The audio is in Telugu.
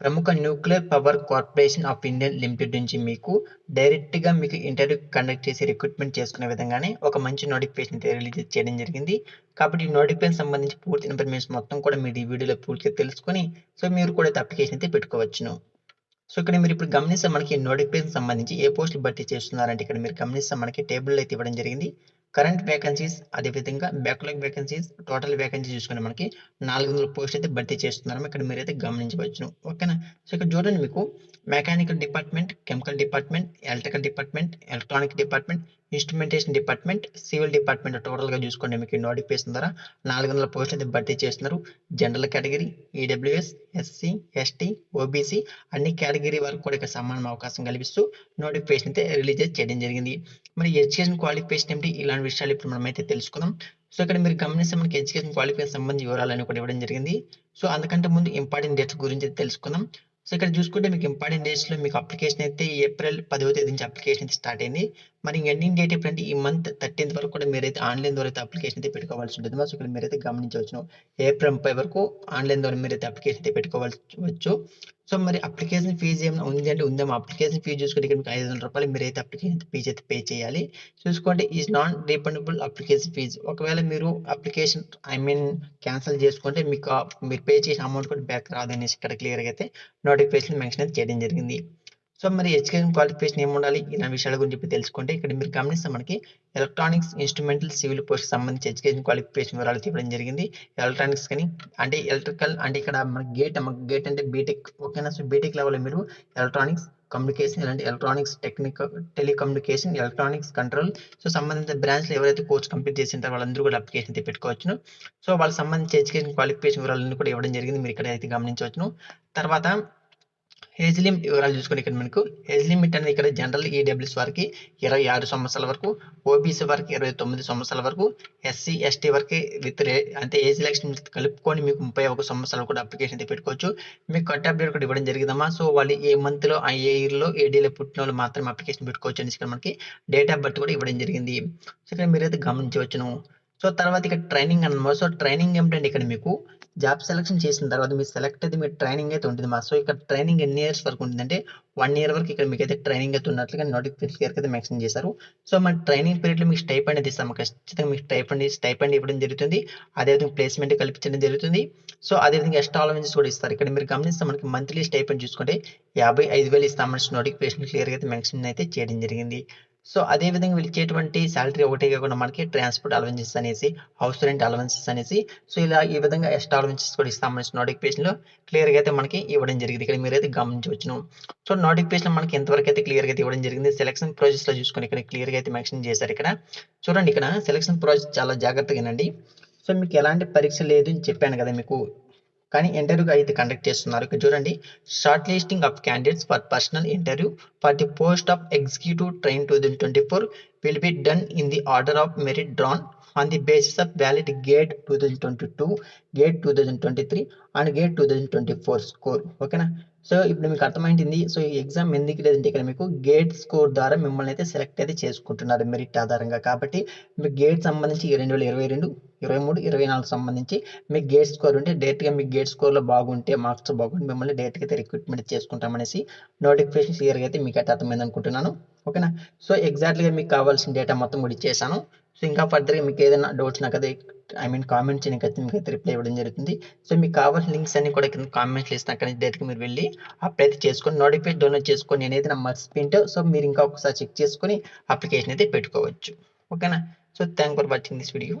ప్రముఖ nuclear power corporation of Indian limited నుంచి మీకు డైరెక్ట్గా మీకు ఇంటర్వ్యూ కండక్ట్ చేసి రిక్రూట్మెంట్ చేసుకునే విధంగానే ఒక మంచి నోటిఫికేషన్ అయితే రిలీజ్ చేయడం జరిగింది. కాబట్టి ఈ నోటిఫికేషన్ సంబంధించి పూర్తి ఇన్ఫర్మేషన్ మొత్తం కూడా మీరు ఈ వీడియోలో పూర్తిగా తెలుసుకొని సో మీరు కూడా అయితే అప్లికేషన్ అయితే పెట్టుకోవచ్చును. సో ఇక్కడ మీరు ఇప్పుడు గమనిస్తే మనకి నోటిఫికేషన్ సంబంధించి ఏ పోస్టులు భర్తీ చేస్తున్నారంటే ఇక్కడ మీరు గమనిస్తే మనకి టేబుల్ అయితే ఇవ్వడం జరిగింది. కరెంట్ వేకెన్సీస్ అదేవిధంగా బ్యాక్లాగ్ వేకెన్సీస్ టోటల్ వేకెన్సీ చూసుకుని మనకి నాలుగు వందల పోస్ట్ అయితే భర్తీ చేస్తున్నారు ఇక్కడ మీరైతే గమనించవచ్చును. ఓకేనా? సో ఇక్కడ చూడండి మీకు mechanical department chemical department electrical department electronic department instrumentation department civil department టోటల్గా చూసుకోండి మీకు నోటిఫికేషన్ ద్వారా నాలుగు వందల పోస్టులు అయితే భర్తీ చేస్తున్నారు. General category EWS SC ST OBC అన్ని కేటగిరీ వరకు కూడా ఇక్కడ సమాన అవకాశం కల్పిస్తూ నోటిఫికేషన్ అయితే రిలీజ్ చేయడం జరిగింది. మరి ఎడ్యుకేషన్ క్వాలిఫికేషన్ ఏమిటి? ఇలాంటి విషయాలు ఇప్పుడు మనం అయితే తెలుసుకుందాం. సో ఇక్కడ మీరు గమనిస్తే మనకి ఎడ్యుకేషన్ క్వాలిఫికేషన్ సంబంధించి వివరాలు కూడా ఇవ్వడం జరిగింది. సో అందుకంటే ముందు ఇంపార్టెంట్ డేట్స్ గురించి తెలుసుకుందాం. సో ఇక్కడ చూసుకుంటే మీకు ఇంపార్టెంట్ డేట్స్లో మీకు అప్లికేషన్ అయితే ఏప్రిల్ పదవ తేదీ నుంచి అప్లికేషన్ అయితే స్టార్ట్ అయింది. మరి ఎండింగ్ డేట్ ఎప్పుడంటే ఈ మంత్ థర్టీన్త్ వరకు కూడా మీరైతే ఆన్లైన్ ద్వారా అయితే అప్లికేషన్ అయితే పెట్టుకోవాల్సి ఉంటుంది. సో ఇక్కడ మీరైతే గమనించవచ్చు ఏప్రిల్ ముప్పై వరకు ఆన్లైన్ ద్వారా మీరైతే అప్లికేషన్ అయితే పెట్టుకోవచ్చు సో మరి అప్లికేషన్ ఫీజు ఏమైనా ఉంది అంటే ఉందేమో. అప్లికేషన్ ఫీజు చూసుకుంటే ఇక్కడ మీకు ఐదు వందల రూపాయలు మీరైతే అప్లికేషన్ ఫీజు అయితే పే చేయాలి. చూసుకోండి is non refundable application fee. ఒకవేళ మీరు అప్లికేషన్ ఐ మీన్ క్యాన్సిల్ చేసుకుంటే మీకు మీరు పే చేసిన అమౌంట్ కూడా బ్యాక్ రాదనేసి ఇక్కడ క్లియర్గా అయితే నోటిఫికేషన్ మెన్షన్ అయితే చేయడం జరిగింది. సో మరి ఎడ్యుకేషన్ క్వాలిఫికేషన్ ఏమి ఉండాలి ఇలాంటి విషయాల గురించి చెప్పి తెలుసుకుంటే ఇక్కడ మీరు గమనిస్తే మనకి ఎలక్ట్రానిక్స్ ఇన్స్ట్రుమెంటల్ సివిల్ పోస్ట్ సంబంధించి ఎడ్యుకేషన్ క్వాలిఫికేషన్ వివరాలు ఇవ్వడం జరిగింది. ఎలక్ట్రానిక్స్ కానీ అంటే ఎలక్ట్రికల్ అంటే ఇక్కడ మన గేట్ గేట్ అంటే బీటెక్ ఓకేనా? సో బీటెక్ లెవెల్లో మీరు ఎలక్ట్రానిక్స్ కమ్యూనికేషన్ ఇలాంటి electronics technique telecommunication electronics control so సంబంధించిన బ్రాంచ్లో ఎవరైతే కోర్స్ కంప్లీట్ చేసింటారో వాళ్ళందరూ కూడా అప్లికేషన్ అయితే పెట్టుకోవచ్చును. సో వాళ్ళకి సంబంధించి ఎడ్యుకేషన్ క్వాలిఫికేషన్ వివరాలను కూడా ఇవ్వడం జరిగింది. మీరు ఇక్కడ అయితే గమనించవచ్చును. తర్వాత ఏజ్ లిమిట్ వివరాలు చూసుకుని ఇక్కడ మనకు. ఏజ్ లిమిట్ అనేది ఇక్కడ జనరల్ ఈడబ్ల్యూస్ వారికి ఇరవై ఆరు సంవత్సరాల వరకు ఓబీసీ వారికి ఇరవై తొమ్మిది సంవత్సరాల వరకు ఎస్సీ ఎస్టీ వరకు విత్ అంటే ఏజ్ ఎలక్షన్ కలుపుకొని మీకు ముప్పై ఒక సంవత్సరాలు కూడా అప్లికేషన్ అయితే పెట్టుకోవచ్చు. మీకు కట్ అప్డేట్ కూడా ఇవ్వడం జరిగిందమ్మా. సో వాళ్ళు ఏ మంత్లో ఆ ఏ ఇయర్లో ఏ డేలో పుట్టిన వాళ్ళు మాత్రమే అప్లికేషన్ పెట్టుకోవచ్చు అనేసి ఇక్కడ మనకి డేట్ ఆఫ్ బర్త్ కూడా ఇవ్వడం జరిగింది. సో ఇక్కడ మీరైతే గమనించవచ్చును. సో తర్వాత ఇక్కడ ట్రైనింగ్ అన్నమాట. సో ట్రైనింగ్ ఏమిటంటే ఇక్కడ మీకు జాబ్ సెలెక్షన్ చేసిన తర్వాత మీరు సెలెక్ట్ అయితే మీరు ట్రైనింగ్ అయితే ఉంటుంది మా. సో ఇక్కడ ట్రైనింగ్ ఎన్ని ఇయర్స్ వరకు ఉంటుందంటే వన్ ఇయర్ వరకు ఇక్కడ మీకు అయితే ట్రైనింగ్ అయితే ఉన్నట్లుగా నోటిఫికేషన్ అయితే మెన్షన్ చేశారు. సో మన ట్రైనింగ్ పీరియడ్లో మీకు స్టైపండ్ అనేది ఇస్తాము. ఖచ్చితంగా మీకు స్టైపండ్ స్టైపండ్ ఇవ్వడం జరుగుతుంది. అదేవిధంగా ప్లేస్మెంట్ కల్పించడం జరుగుతుంది. సో అదేవిధంగా ఎక్స్ట్రా అలవెన్సెస్ కూడా ఇస్తారు. ఇక్కడ మీరు గమనిస్తే మనకి మంత్లీ స్టైపండ్ చూసుకుంటే యాభై ఐదు వేలు ఇస్తామని నోటిఫికేషన్ క్లియర్గా అయితే మెన్షన్ అయితే చేయడం జరిగింది. సో అదే విధంగా వీళ్ళు ఇచ్చేటువంటి శాలరీ ఒకటే కాకుండా మనకి ట్రాన్స్పోర్ట్ అలవెన్సెస్ అనేసి హౌస్ రెంట్ అలవెన్సెస్ అనేసి సో ఇలా ఈ విధంగా ఎక్స్ట్రా అలవెన్సెస్ కూడా ఇస్తామని నోటిఫికేషన్లో క్లియర్గా అయితే మనకి ఇవ్వడం జరిగింది. ఇక్కడ మీరైతే గమనించవచ్చును. సో నోటిఫికేషన్ మనకి ఎంతవరకు అయితే క్లియర్గా అయితే ఇవ్వడం జరిగింది. సెలక్షన్ ప్రాసెస్లో చూసుకొని ఇక్కడ క్లియర్గా అయితే మెన్షన్ చేశారు ఇక్కడ. చూడండి ఇక్కడ సెలక్షన్ ప్రాసెస్ చాలా జాగ్రత్తగానండి. సో మీకు ఎలాంటి పరీక్ష లేదు అని చెప్పాను కదా మీకు. కానీ ఇంటర్వ్యూ అయితే కండక్ట్ చేస్తున్నారు. ఇక్కడ చూడండి shortlisting of candidates for personal interview for the post of executive trainee two thousand twenty four will be done in the order of merit drawn on the basis of valid GATE two thousand twenty two GATE two thousand twenty three and GATE two thousand twenty four score ఓకేనా సో ఇప్పుడు మీకు అర్థమైంది. సో ఈ ఎగ్జామ్ ఎందుకు లేదంటే ఇక్కడ మీకు గేట్ స్కోర్ ద్వారా మిమ్మల్ని అయితే సెలెక్ట్ అయితే చేసుకుంటున్నారు మెరిట్ ఆధారంగా. కాబట్టి మీకు గేట్ సంబంధించి రెండు వేల ఇరవై రెండు ఇరవై మూడు ఇరవై నాలుగు సంబంధించి మీకు గేట్ స్కోర్ ఉంటే డైరెక్ట్గా మీకు గేట్ స్కోర్లో బాగుంటే మార్క్స్ బాగుంటే మిమ్మల్ని డైరెక్ట్గా అయితే రిక్రూట్మెంట్ చేసుకుంటామనేసి నోటిఫికేషన్ క్లియర్గా అయితే మీకు అయితే అర్థమైంది అనుకుంటున్నాను. ఓకేనా? సో ఎగ్జాక్ట్గా మీకు కావాల్సిన డేటా మొత్తం కూడా ఇచ్చేసాను. సో ఇంకా ఫర్దర్గా మీకు ఏదైనా డౌట్స్ నాకు అదే ఐ మీన్ కామెంట్స్ చేయడానికి అయితే మీకు అయితే రిప్లై ఇవ్వడం జరుగుతుంది. సో మీకు కావాల్సిన లింక్స్ అన్ని కూడా కింద కామెంట్స్ ఇస్తాను. అక్కడ నుంచి మీరు వెళ్ళి అప్లై అయితే చేసుకొని నోటిఫై డౌన్లోడ్ చేసుకొని నేనైతే నా మర్చిపోయింటో సో మీరు ఇంకా ఒకసారి చెక్ చేసుకొని అప్లికేషన్ అయితే పెట్టుకోవచ్చు. ఓకేనా so thank for watching this video